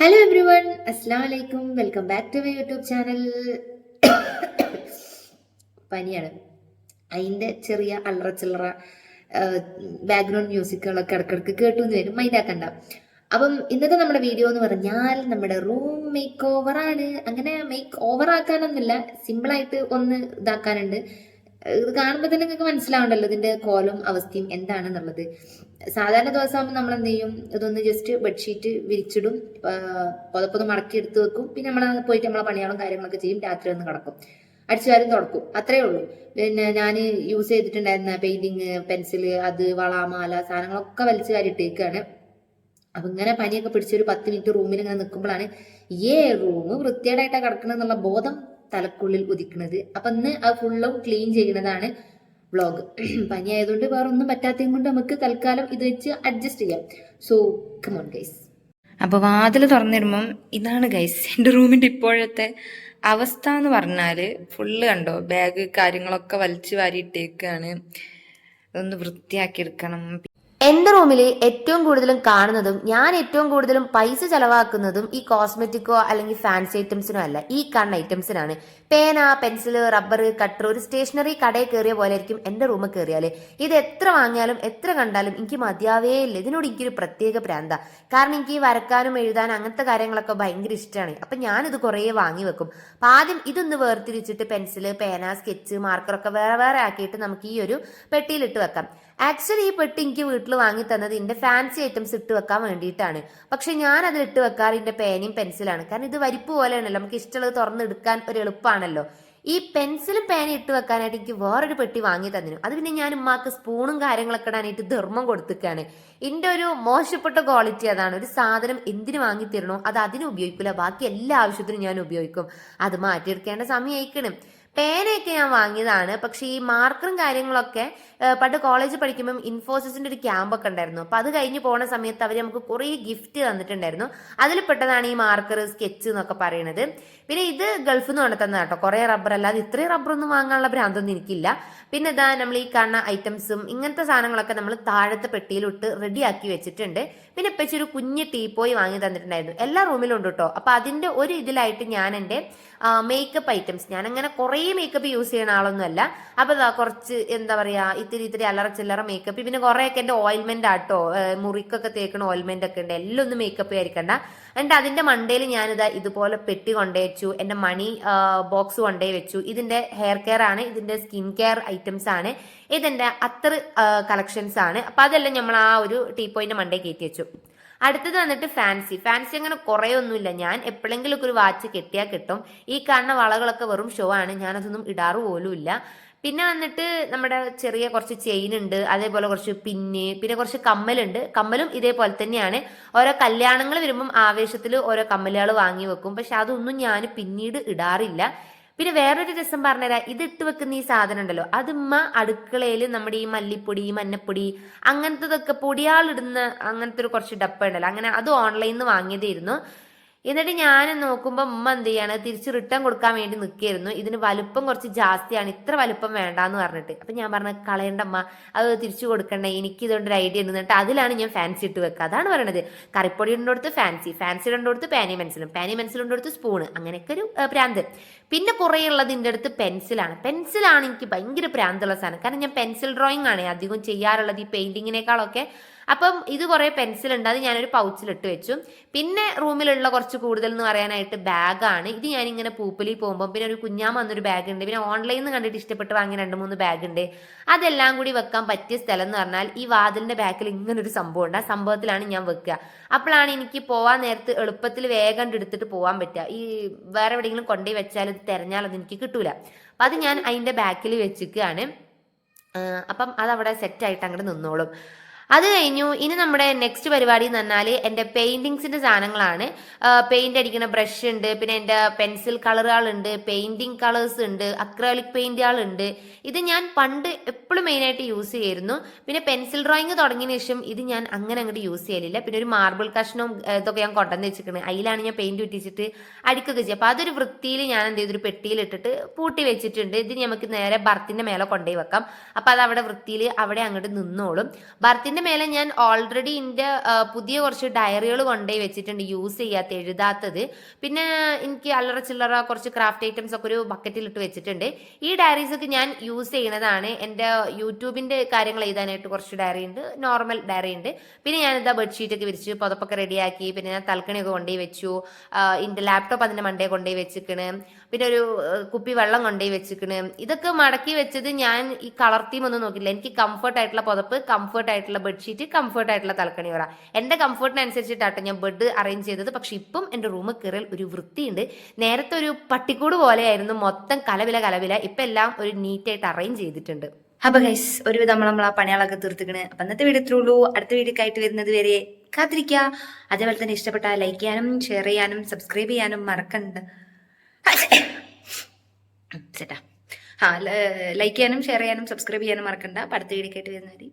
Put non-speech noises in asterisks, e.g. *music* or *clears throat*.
Hello every one അസ്സാം വലൈക്കും welcome back to my YouTube channel പനിയാണ്. അതിന്റെ ചെറിയ അല്ലറ ചില്ലറ ബാക്ക്ഗ്രൗണ്ട് മ്യൂസിക്കുകളൊക്കെ ഇടക്കിടക്ക് കേട്ടു എന്ന് വരും മൈൻഡാക്കണ്ട അപ്പം ഇന്നത്തെ നമ്മുടെ വീഡിയോ എന്ന് പറഞ്ഞാൽ നമ്മുടെ റൂം മേക്ക് ഓവറാണ് അങ്ങനെ മേക്ക് ഓവർ ആക്കാനൊന്നുമില്ല. സിമ്പിളായിട്ട് ഒന്ന് ഇതാക്കാനുണ്ട്. ഇത് കാണുമ്പോൾ തന്നെ നിങ്ങൾക്ക് മനസ്സിലാവണ്ടല്ലോ ഇതിന്റെ കോലും അവസ്ഥയും എന്താണെന്നുള്ളത്. സാധാരണ ദിവസമാകുമ്പോൾ നമ്മൾ എന്ത് ചെയ്യും? ഇതൊന്ന് ജസ്റ്റ് ബെഡ്ഷീറ്റ് വിരിച്ചിടും പുതപ്പൊന്ന് മടക്കി എടുത്ത് വെക്കും. പിന്നെ നമ്മൾ പോയിട്ട് നമ്മളെ പണികളും കാര്യങ്ങളൊക്കെ ചെയ്യും. രാത്രി ഒന്ന് കിടക്കും. അടിച്ചുവാരും തുടക്കും. അത്രേ ഉള്ളൂ. പിന്നെ ഞാൻ യൂസ് ചെയ്തിട്ടുണ്ടായിരുന്ന പെയിന്റിങ് പെൻസിൽ അത് വള മാല സാധനങ്ങളൊക്കെ വലിച്ചു ഇട്ടേക്കാണ്. അപ്പൊ ഇങ്ങനെ പനിയൊക്കെ പിടിച്ചൊരു പത്ത് മിനിറ്റ് റൂമിൽ ഇങ്ങനെ നിൽക്കുമ്പോഴാണ് ഏ റൂം വൃത്തിയേടായിട്ടാണ് കിടക്കണമെന്നുള്ള ബോധം തലക്കുള്ളിൽ ഉദിക്കുന്നത് അപ്പൊ ഇന്ന് അത് ഫുള്ളും ക്ലീൻ ചെയ്യുന്നതാണ് വ്ളോഗ് *clears throat* പനി ആയതുകൊണ്ട് വേറെ ഒന്നും പറ്റാത്തതും കൊണ്ട് നമുക്ക് തൽക്കാലം ഇത് വെച്ച് അഡ്ജസ്റ്റ് ചെയ്യാം. സോ കമോൺ ഗൈസ് അപ്പോൾ വാതിൽ തുറന്നിടുമ്പം ഇതാണ് ഗൈസ് എന്റെ റൂമിന്റെ ഇപ്പോഴത്തെ അവസ്ഥ എന്ന് പറഞ്ഞാൽ ഫുള്ള് കണ്ടോ? ബാഗ് കാര്യങ്ങളൊക്കെ വലിച്ചു വാരിയിട്ടേക്കാണ് അതൊന്ന് വൃത്തിയാക്കി എടുക്കണം. എന്റെ റൂമിൽ ഏറ്റവും കൂടുതലും കാണുന്നതും ഞാൻ ഏറ്റവും കൂടുതലും പൈസ ചെലവാക്കുന്നതും ഈ കോസ്മെറ്റിക്കോ അല്ലെങ്കിൽ ഫാൻസി ഐറ്റംസിനോ അല്ല. ഈ കാണുന്ന ഐറ്റംസിനാണ്. പേന പെൻസിൽ റബ്ബർ കട്ടർ ഒരു സ്റ്റേഷനറി കടയിൽ കയറിയ പോലെ ആയിരിക്കും എന്റെ റൂമിൽ കയറിയാൽ ഇത് എത്ര വാങ്ങിയാലും എത്ര കണ്ടാലും എനിക്ക് മതിയാവേ ഇല്ല. ഇതിനോട് എനിക്കൊരു പ്രത്യേക പ്രാന്ത. കാരണം എനിക്ക് വരക്കാനും എഴുതാനും അങ്ങനത്തെ കാര്യങ്ങളൊക്കെ ഭയങ്കര ഇഷ്ടമാണ് അപ്പൊ ഞാനിത് കുറേ വാങ്ങി വെക്കും. അപ്പൊ ആദ്യം ഇതൊന്ന് വേർതിരിച്ചിട്ട് പെൻസിൽ പേന സ്കെച്ച് മാർക്കറൊക്കെ വേറെ വേറെ ആക്കിയിട്ട് നമുക്ക് ഈ ഒരു പെട്ടിയിലിട്ട് വെക്കാം. ആക്ച്വലി ഈ പെട്ടി എനിക്ക് വീട്ടിൽ വാങ്ങി തന്നത് എന്റെ ഫാൻസി ഐറ്റംസ് ഇട്ട് വെക്കാൻ വേണ്ടിയിട്ടാണ്. പക്ഷെ ഞാൻ അതിൽ ഇട്ട് വെക്കാറ് എന്റെ പേനയും പെൻസിലാണ് കാരണം ഇത് വരിപ്പ് പോലെയാണല്ലോ. നമുക്ക് ഇഷ്ടമുള്ളത് തുറന്നെടുക്കാൻ ഒരു എളുപ്പമാണല്ലോ ഈ പെൻസിലും പേനയും ഇട്ട് വെക്കാനായിട്ട് എനിക്ക് വേറൊരു പെട്ടി വാങ്ങി തന്നിരുന്നു. അത് പിന്നെ ഞാൻ ഉമ്മാക്ക് സ്പൂണും കാര്യങ്ങളൊക്കെ ഇടാനായിട്ട് ധർമ്മം കൊടുത്തിക്കാണ്. എന്റെ ഒരു മോശപ്പെട്ട ക്വാളിറ്റി അതാണ്. ഒരു സാധനം എന്തിനു വാങ്ങി തരണോ അത് അതിന് ഉപയോഗിക്കില്ല ബാക്കി എല്ലാ ആവശ്യത്തിനും ഞാൻ ഉപയോഗിക്കും. അത് മാറ്റിയെടുക്കേണ്ട സമയമായിക്കണം പേനയൊക്കെ ഞാൻ വാങ്ങിയതാണ്. പക്ഷേ ഈ മാർക്കറും കാര്യങ്ങളൊക്കെ പണ്ട് കോളേജിൽ പഠിക്കുമ്പം ഇൻഫോസിസിന്റെ ഒരു ക്യാമ്പൊക്കെ ഉണ്ടായിരുന്നു. അപ്പൊ അത് കഴിഞ്ഞ് പോണ സമയത്ത് അവർ നമുക്ക് കുറേ ഗിഫ്റ്റ് തന്നിട്ടുണ്ടായിരുന്നു. അതിൽ പെട്ടതാണ് ഈ മാർക്കർ സ്കെച്ച് എന്നൊക്കെ പറയുന്നത് പിന്നെ ഇത് ഗൾഫിൽ നിന്ന് കൊണ്ട് തന്നെ കേട്ടോ കുറേ റബ്ബർ. അല്ലാതെ ഇത്രയും റബ്ബറൊന്നും വാങ്ങാനുള്ള ഭ്രാന്തൊന്നും എനിക്കില്ല. പിന്നെ ഇതാ നമ്മൾ ഈ കാണുന്ന ഐറ്റംസും ഇങ്ങനത്തെ സാധനങ്ങളൊക്കെ നമ്മൾ താഴത്തെ പെട്ടിയിലിട്ട് റെഡിയാക്കി വെച്ചിട്ടുണ്ട്. പിന്നെ ഇപ്പച്ചി ഒരു കുഞ്ഞ് ടീപ്പോയി വാങ്ങി തന്നിട്ടുണ്ടായിരുന്നു. എല്ലാ റൂമിലും ഉണ്ട് കേട്ടോ അപ്പൊ അതിന്റെ ഒരു ഇതിലായിട്ട് ഞാൻ എന്റെ മേക്കപ്പ് ഐറ്റംസ് ഞാൻ അങ്ങനെ കുറേ മേക്കപ്പ് യൂസ് ചെയ്യുന്ന ആളൊന്നുമല്ല. അപ്പൊ കുറച്ച് എന്താ പറയാ ഇത്തിരി ഇത്തിരി അലറ ചില്ലറ മേക്കപ്പ് പിന്നെ കുറേയൊക്കെ എന്റെ ഓയിൽമെന്റ് ആട്ടോ മുറിക്കൊക്കെ തേക്കണ ഓയിൽമെന്റ് ഒക്കെ ഉണ്ട്. എല്ലാം ഒന്നും മേക്കപ്പ് ആയിരിക്കണ്ട. എന്നിട്ട് അതിന്റെ മണ്ടയിൽ ഞാനിതാ ഇതുപോലെ പെട്ടി കൊണ്ടേ വെച്ചു എന്റെ മണി ബോക്സ് കൊണ്ടേ വെച്ചു ഇതിന്റെ ഹെയർ കെയർ ആണ് ഇതിന്റെ സ്കിൻ കെയർ ഐറ്റംസ് ആണ്. ഇതിന്റെ അത്ര കളക്ഷൻസ് ആണ്. അപ്പൊ അതെല്ലാം നമ്മൾ ആ ഒരു ടീ പോയിന്റ് മണ്ടേ കയറ്റി വെച്ചു. അടുത്തത് വന്നിട്ട് ഫാൻസി ഫാൻസി അങ്ങനെ കുറേ ഒന്നുമില്ല ഞാൻ എപ്പോഴെങ്കിലും ഒക്കെ ഒരു വാച്ച് കെട്ടിയാൽ കിട്ടും. ഈ കാണുന്ന വളകളൊക്കെ വെറും ഷോ ആണ്. ഞാനതൊന്നും ഇടാറ് പോലുമില്ല. പിന്നെ വന്നിട്ട് നമ്മുടെ ചെറിയ കുറച്ച് ചെയിൻ ഉണ്ട്. അതേപോലെ കുറച്ച് പിന്ന് പിന്നെ കുറച്ച് കമ്മലുണ്ട്. കമ്മലും ഇതേപോലെ തന്നെയാണ്. ഓരോ കല്യാണങ്ങൾ വരുമ്പം ആവേശത്തിൽ ഓരോ കമ്മലുകൾ വാങ്ങി വെക്കും. പക്ഷെ അതൊന്നും ഞാൻ പിന്നീട് ഇടാറില്ല. പിന്നെ വേറൊരു രസം പറഞ്ഞുതരാം ഇത് ഇട്ട് വെക്കുന്ന ഈ സാധനം ഉണ്ടല്ലോ അത് ഉമ്മ അടുക്കളയിൽ നമ്മുടെ ഈ മല്ലിപ്പൊടി മഞ്ഞപ്പൊടി അങ്ങനത്തതൊക്കെ പൊടിയാളിടുന്ന അങ്ങനത്തെ ഒരു കുറച്ച് ഡപ്പ ഉണ്ടല്ലോ അങ്ങനെ അത് ഓൺലൈനിൽ നിന്ന് വാങ്ങിയതായിരുന്നു. എന്നിട്ട് ഞാൻ നോക്കുമ്പോൾ ഉമ്മ എന്ത് ചെയ്യാണ്? തിരിച്ച് റിട്ടേൺ കൊടുക്കാൻ വേണ്ടി നിൽക്കുകയായിരുന്നു. ഇതിന് വലുപ്പം കുറച്ച് ജാസ്തിയാണ്. ഇത്ര വലുപ്പം വേണ്ടാന്ന് പറഞ്ഞിട്ട്. അപ്പം ഞാൻ പറഞ്ഞ കളയണ്ട അമ്മ അത് തിരിച്ചു കൊടുക്കണ്ടേ? എനിക്ക് ഇതുകൊണ്ട് ഒരു ഐഡിയ ഉണ്ട്. എന്നിട്ട് അതിലാണ് ഞാൻ ഫാൻസി ഇട്ട് വെക്കുക. അതാണ് പറയണത്. കറിപ്പൊടി ഉണ്ടെടുത്ത് ഫാൻസി ഫാൻസി ഉണ്ടെടുത്ത് പാനി പെൻസിലും പാനി പെൻസിൽ ഉണ്ടെടുത്ത് സ്പൂണ് അങ്ങനെയൊക്കെ ഒരു പ്രാന്ത്. പിന്നെ കുറേ ഉള്ളത് എന്റെ അടുത്ത് പെൻസിലാണ് പെൻസിലാണ് എനിക്ക് ഭയങ്കര പ്രാന്തുള്ള സാധനം. കാരണം ഞാൻ പെൻസിൽ ഡ്രോയിങ് ആണ് അധികം ചെയ്യാറുള്ളത് ഈ പെയിന്റിങ്ങിനേക്കാളൊക്കെ അപ്പം ഇത് കുറേ പെൻസിൽ ഉണ്ട്. അത് ഞാനൊരു പൗച്ചിലിട്ട് വെച്ചു. പിന്നെ റൂമിലുള്ള കുറച്ച് കൂടുതൽ എന്ന് പറയാനായിട്ട് ബാഗാണ്. ഇത് ഞാനിങ്ങനെ പൂപ്പലി പോകുമ്പോൾ പിന്നെ ഒരു കുഞ്ഞാമ എന്നൊരു ബാഗ് ഉണ്ട് പിന്നെ ഓൺലൈനിൽ നിന്ന് കണ്ടിട്ട് ഇഷ്ടപ്പെട്ട് വാങ്ങിയ രണ്ട് മൂന്ന് ബാഗ് ഉണ്ട് അതെല്ലാം കൂടി വെക്കാൻ പറ്റിയ സ്ഥലം എന്ന് പറഞ്ഞാൽ ഈ വാതിലിന്റെ ബാക്കിൽ ഇങ്ങനെ ഒരു സംഭവം ഉണ്ട് ആ സംഭവത്തിലാണ് ഞാൻ വെക്കുക. അപ്പോഴാണ് എനിക്ക് പോവാൻ നേരത്ത് എളുപ്പത്തിൽ വേഗം എടുത്തിട്ട് പോകാൻ പറ്റുക. ഈ വേറെ എവിടെയെങ്കിലും കൊണ്ടുപോയി വെച്ചാൽ ഇത് തിരഞ്ഞാൽ അത് എനിക്ക് കിട്ടൂല. അപ്പം അത് ഞാൻ അതിന്റെ ബാക്കിൽ വെച്ചിരിക്കുകയാണ് അപ്പം അതവിടെ സെറ്റായിട്ട് അങ്ങോട്ട് നിന്നോളും. അത് കഴിഞ്ഞു. ഇനി നമ്മുടെ നെക്സ്റ്റ് പരിപാടി എന്ന് പറഞ്ഞാൽ എന്റെ പെയിന്റിങ്സിന്റെ സാധനങ്ങളാണ്. പെയിന്റ് അടിക്കുന്ന ബ്രഷ് ഉണ്ട് പിന്നെ എന്റെ പെൻസിൽ കളറുകളുണ്ട് പെയിന്റിങ് കളേഴ്സ് ഉണ്ട് അക്രാലിക് പെയിന്റുകളുണ്ട് ഇത് ഞാൻ പണ്ട് എപ്പോഴും മെയിനായിട്ട് യൂസ് ചെയ്യായിരുന്നു പിന്നെ പെൻസിൽ ഡ്രോയിങ് തുടങ്ങിയ ശേഷം ഇത് ഞാൻ അങ്ങനെ അങ്ങോട്ട് യൂസ് ചെയ്യലില്ല. പിന്നെ ഒരു മാർബിൾ കഷ്ണവും ഇതൊക്കെ ഞാൻ കൊണ്ടുവന്ന് വെച്ചിരിക്കുന്നത് അതിലാണ് ഞാൻ പെയിന്റ് ഒട്ടിച്ചിട്ട് അടിക്കുകയൊക്കെ ചെയ്യുക അപ്പോൾ അതൊരു വൃത്തിയിൽ ഞാൻ എന്ത് ചെയ്തു? ഒരു പെട്ടിയിൽ ഇട്ടിട്ട് പൂട്ടി വെച്ചിട്ടുണ്ട്. ഇത് നമുക്ക് നേരെ ബർത്തിന്റെ മേലെ കൊണ്ടുപോയി വെക്കാം. അപ്പോൾ അത് അവിടെ വൃത്തിയിൽ അവിടെ അങ്ങോട്ട് നിന്നോളും. ബർത്തിന്റെ അതിന്റെ മേലെ ഞാൻ ഓൾറെഡി എന്റെ പുതിയ കുറച്ച് ഡയറികൾ കൊണ്ടുപോയി വെച്ചിട്ടുണ്ട് യൂസ് ചെയ്യാത്ത എഴുതാത്തത്. പിന്നെ എനിക്ക് അല്ലറ ചില്ലറ കുറച്ച് ക്രാഫ്റ്റ് ഐറ്റംസ് ഒക്കെ ഒരു ബക്കറ്റിലിട്ട് വെച്ചിട്ടുണ്ട്. ഈ ഡയറീസ് ഒക്കെ ഞാൻ യൂസ് ചെയ്യുന്നതാണ് എന്റെ യൂട്യൂബിന്റെ കാര്യങ്ങൾ എഴുതാനായിട്ട് കുറച്ച് ഡയറി ഉണ്ട് നോർമൽ ഡയറി ഉണ്ട്. പിന്നെ ഞാൻ ഇതാ ബെഡ്ഷീറ്റ് ഒക്കെ വിരിച്ചു പുതപ്പൊക്കെ റെഡിയാക്കി പിന്നെ ഞാൻ തൽക്കണിയൊക്കെ കൊണ്ടുപോയി വെച്ചു. എന്റെ ലാപ്ടോപ്പ് അതിന്റെ മണ്ടേ കൊണ്ടുപോയി വെച്ചിക്കണ് പിന്നെ ഒരു കുപ്പി വെള്ളം കൊണ്ടുപോയി വെച്ചിക്കണ്. ഇതൊക്കെ മടക്കി വെച്ചത് ഞാൻ ഈ കളർ തീം ഒന്നും നോക്കില്ല എനിക്ക് കംഫർട്ട് ആയിട്ടുള്ള പുതപ്പ് കംഫർട്ട് ആയിട്ടുള്ള ബെഡ്ഷീറ്റ് കംഫർട്ട് ആയിട്ടുള്ള തലക്കണി പറ എന്റെ കംഫർട്ടിനനുസരിച്ചിട്ടാട്ടോ ഞാൻ ബെഡ് അറേഞ്ച് ചെയ്തത്. പക്ഷെ ഇപ്പം എന്റെ റൂം കയറൽ ഒരു വൃത്തിയുണ്ട്. നേരത്തെ ഒരു പട്ടിക്കൂട് പോലെയായിരുന്നു. മൊത്തം കലവില കലവില. ഇപ്പം എല്ലാം ഒരു നീറ്റായിട്ട് അറേഞ്ച് ചെയ്തിട്ടുണ്ട്. അപ്പൊ ഗൈസ് ഒരുവിധം നമ്മൾ നമ്മൾ ആ പണികളൊക്കെ തീർത്തിക്കണ്. അപ്പൊ അന്നത്തെ വീഡിയോ ഇത്രേ ഉള്ളൂ. അടുത്ത വീഡിയോ ആയിട്ട് വരുന്നത് വരെ കാത്തിരിക്കുക അതേപോലെ തന്നെ ഇഷ്ടപ്പെട്ട ലൈക്ക് ചെയ്യാനും ഷെയർ ചെയ്യാനും സബ്സ്ക്രൈബ് ചെയ്യാനും മറക്കണ്ട. ചേട്ടാ ആ ലൈക്ക് ചെയ്യാനും ഷെയർ ചെയ്യാനും സബ്സ്ക്രൈബ് ചെയ്യാനും മറക്കണ്ട. അടുത്ത വീഡിയോ വരെ ബൈ